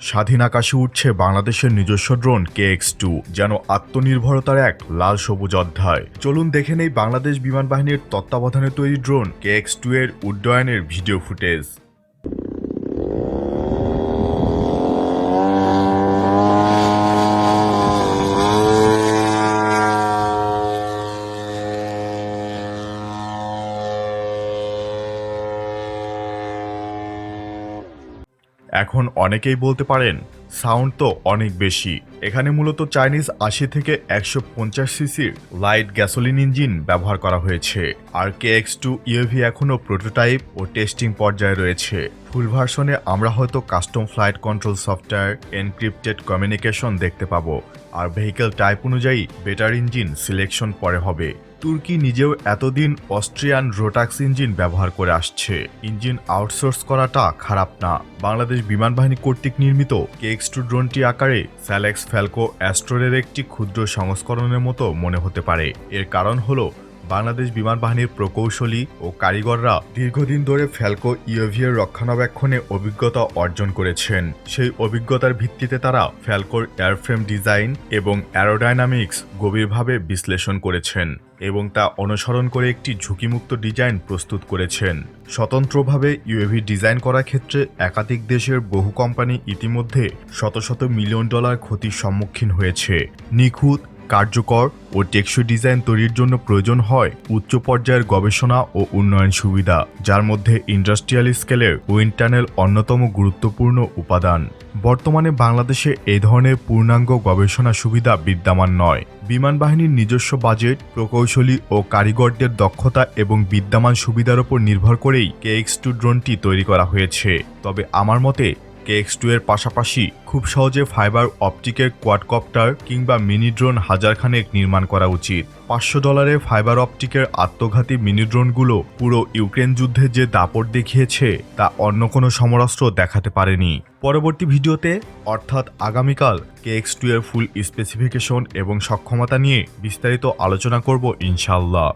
স্বাধীন আকাশে উঠছে বাংলাদেশের নিজস্ব ড্রোন কে এক্স টু, যেন আত্মনির্ভরতার এক লাল সবুজ অধ্যায়। চলুন দেখে নেই বাংলাদেশ বিমান বাহিনীর তত্ত্বাবধানে তৈরি ড্রোন কে এক্স টু এর উড্ডয়নের ভিডিও ফুটেজ। এখন অনেকেই বলতে পারেন সাউন্ড তো অনেক বেশি। এখানে মূলত চাইনিজ আশি থেকে একশো পঞ্চাশ সিসির লাইট গ্যাসোলিন ইঞ্জিন ব্যবহার করা হয়েছে। আর কে এক্স টু ইউভি এখনও প্রোটোটাইপ ও টেস্টিং পর্যায়ে রয়েছে। ফুল ভার্সনে আমরা হয়তো custom flight control software, encrypted communication দেখতে পাবো। আর ভেহিকেল টাইপ অনুযায়ী বেটার ইঞ্জিন সিলেকশন পরে হবে। তুর্কি নিজেও এতদিন অস্ট্রিয়ান রোটাক্স ইঞ্জিন ব্যবহার করে আসছে। ইঞ্জিন আউটসোর্স করাটা খারাপ না। বাংলাদেশ বিমান বাহিনী কর্তৃক নির্মিত কেক্স টু ড্রোনটি আকারে স্যালেক্স ফ্যালকো, অ্যাস্ট্রোরের একটি ক্ষুদ্র সংস্করণের মতো মনে হতে পারে। এর কারণ হলো বাংলাদেশ বিমান বাহিনীর প্রকৌশলী ও কারিগররা দীর্ঘদিন ধরে ফ্যালকো ইউভি এর রক্ষণাবেক্ষণে অভিজ্ঞতা অর্জন করেছেন। সেই অভিজ্ঞতার ভিত্তিতে তারা ফ্যালকোর এয়ারফ্রেম ডিজাইন এবং অ্যারোডাইনামিক্স গভীরভাবে বিশ্লেষণ করেছেন এবং তা অনুসরণ করে একটি ঝুঁকিমুক্ত ডিজাইন প্রস্তুত করেছেন। স্বতন্ত্রভাবে ইউএভি ডিজাইন করার ক্ষেত্রে একাধিক দেশের বহু কোম্পানি ইতিমধ্যে শত শত মিলিয়ন ডলার ক্ষতির সম্মুখীন হয়েছে। নিখুঁত কার্যকর ও টেকসই ডিজাইন তৈরির জন্য প্রয়োজন হয় উচ্চ পর্যায়ের গবেষণা ও উন্নয়ন সুবিধা, যার মধ্যে ইন্ডাস্ট্রিয়াল স্কেলের উইন্ড টানেল অন্যতম গুরুত্বপূর্ণ উপাদান। বর্তমানে বাংলাদেশে এই ধরনের পূর্ণাঙ্গ গবেষণা সুবিধা বিদ্যমান নয়। বিমান বাহিনীর নিজস্ব বাজেট প্রকৌশলী ও কারিগরদের দক্ষতা এবং বিদ্যমান সুবিধার উপর নির্ভর করেই কে এক্স টু ড্রোনটি তৈরি করা হয়েছে। তবে আমার মতে কেএক্স টু এর পাশাপাশি খুব সহজে ফাইবার অপটিকের কোয়াডকপ্টার কিংবা মিনি ড্রোন হাজারখানেক নির্মাণ করা উচিত। পাঁচশো ডলারে ফাইবার অপটিকের আত্মঘাতী মিনি ড্রোনগুলো পুরো ইউক্রেন যুদ্ধে যে দাপট দেখিয়েছে, তা অন্য কোনো সমরাস্ত্র দেখাতে পারেনি। পরবর্তী ভিডিওতে, অর্থাৎ আগামীকাল কেএক্স টু এর ফুল স্পেসিফিকেশন এবং সক্ষমতা নিয়ে বিস্তারিত আলোচনা করব ইনশাল্লাহ